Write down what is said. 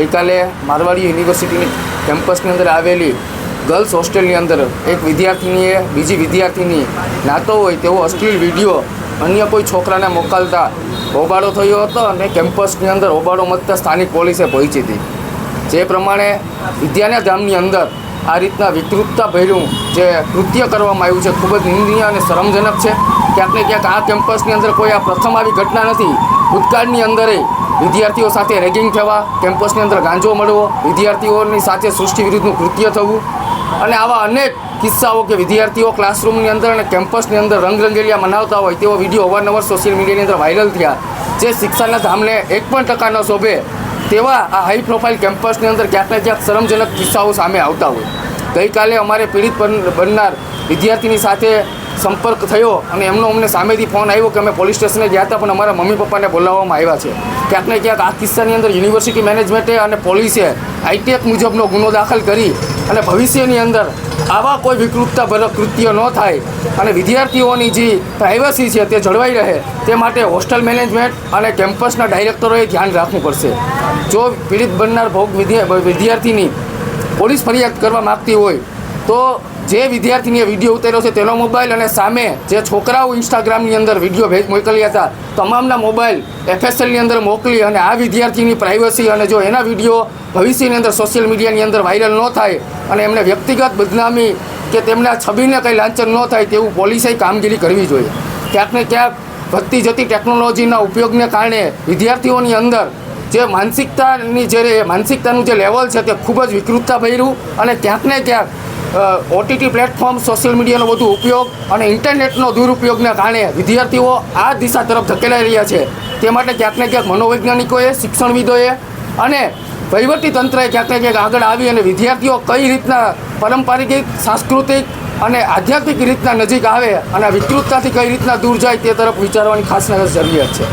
ગઈકાલે મારવાડી યુનિવર્સિટીની કેમ્પસની અંદર આવેલી ગર્લ્સ હોસ્ટેલની અંદર એક વિદ્યાર્થીનીએ, બીજી વિદ્યાર્થીની નાતો હોય તેવો અશ્લીલ વીડિયો અન્ય કોઈ છોકરાને મોકલતા હોબાળો થયો હતો અને કેમ્પસની અંદર હોબાળો મતતા સ્થાનિક પોલીસે પહોંચી હતી. જે પ્રમાણે વિદ્યાના ધામની અંદર આ રીતના વિકૃતતા ભર્યું જે કૃત્ય કરવામાં આવ્યું છે, ખૂબ જ નિંદનીય અને શરમજનક છે. ક્યાંક ને ક્યાંક આ કેમ્પસની અંદર કોઈ આ પ્રથમ આવી ઘટના નથી. ભૂતકાળની અંદરે વિદ્યાર્થીઓ સાથે રેગિંગ થવા, કેમ્પસની અંદર ગાંજો મળવો, વિદ્યાર્થીઓની સાથે સૃષ્ટિ વિરુદ્ધનું કૃત્ય થવું અને આવા અનેક કિસ્સાઓ કે વિદ્યાર્થીઓ ક્લાસરૂમની અંદર અને કેમ્પસની અંદર રંગરંગેલિયા મનાવતા હોય તેવો વીડિયો અવારનવાર સોશિયલ મીડિયાની અંદર વાયરલ થયા. જે શિક્ષાના ધામને એક પણ ટકા ન શોભે તેવા આ હાઈ પ્રોફાઇલ કેમ્પસની અંદર ક્યાંક ક્યાંક શરમજનક કિસ્સાઓ સામે આવતા હોય. ગઈકાલે અમારે પીડિત બનનાર વિદ્યાર્થીની સાથે સંપર્ક થયો અને એમનો અમને સામેથી ફોન આવ્યો કે અમે પોલીસ સ્ટેશને ગયા હતા, પણ અમારા મમ્મી પપ્પાને બોલાવવામાં આવ્યા છે. ક્યાંક ક્યાંક આ કિસ્સાની અંદર યુનિવર્સિટી મેનેજમેન્ટે અને પોલીસે આઈટેક મુજબનો ગુનો દાખલ કરી અને ભવિષ્યની અંદર આવા કોઈ વિકૃતતાભરક કૃત્ય ન થાય. અને વિદ્યાર્થીઓની જે પ્રાઇવસી છે તે જળવાઈ રહે, તે માટે હોસ્ટેલ મેનેજમેન્ટ અને કેમ્પસના ડાયરેક્ટરોએ ધ્યાન રાખવું પડશે. જો પીડિત બનનાર ભોગ વિદ્યા, વિદ્યાર્થીની પોલીસ ફરિયાદ કરવા માગતી હોય, તો જે વિદ્યાર્થીનીએ વીડિયો ઉતાર્યો છે તેનો મોબાઈલ અને સામે જે છોકરાઓ ઇન્સ્ટાગ્રામની અંદર વીડિયો ભેજ મોકલ્યા હતા, તમામના મોબાઈલ એફએસએલની અંદર મોકલી અને આ વિદ્યાર્થીની પ્રાઇવસી અને જો એના વીડિયો ભવિષ્યની અંદર સોશિયલ મીડિયાની અંદર વાયરલ ન થાય અને એમને વ્યક્તિગત બદનામી કે તેમના છબીને કંઈ લાંચન ન થાય તેવું પોલીસે કામગીરી કરવી જોઈએ. ક્યાંક ને ક્યાંક વધતી જતી ટેકનોલોજીના ઉપયોગને કારણે વિદ્યાર્થીઓની અંદર જે માનસિકતાની જે માનસિકતાનું જે લેવલ છે તે ખૂબ જ વિકૃતતા ભર્યું અને ક્યાંક ને ક્યાંક ઓટીટી પ્લેટફોર્મ સોશિયલ મીડિયાનો વધુ ઉપયોગ અને ઇન્ટરનેટનો દુરુપયોગને કારણે વિદ્યાર્થીઓ આ દિશા તરફ ધકેલાઈ રહ્યા છે. તે માટે ક્યાંક ને ક્યાંક મનોવૈજ્ઞાનિકોએ, શિક્ષણવિદોએ અને વહીવટી તંત્રએ ક્યાંક ક્યાંક આગળ આવી અને વિદ્યાર્થીઓ કઈ રીતના પારંપરિક, સાંસ્કૃતિક અને આધ્યાત્મિક રીતના નજીક આવે અને વિકૃતતાથી કઈ રીતના દૂર જાય તે તરફ વિચારવાની ખાસ જરૂરિયાત છે.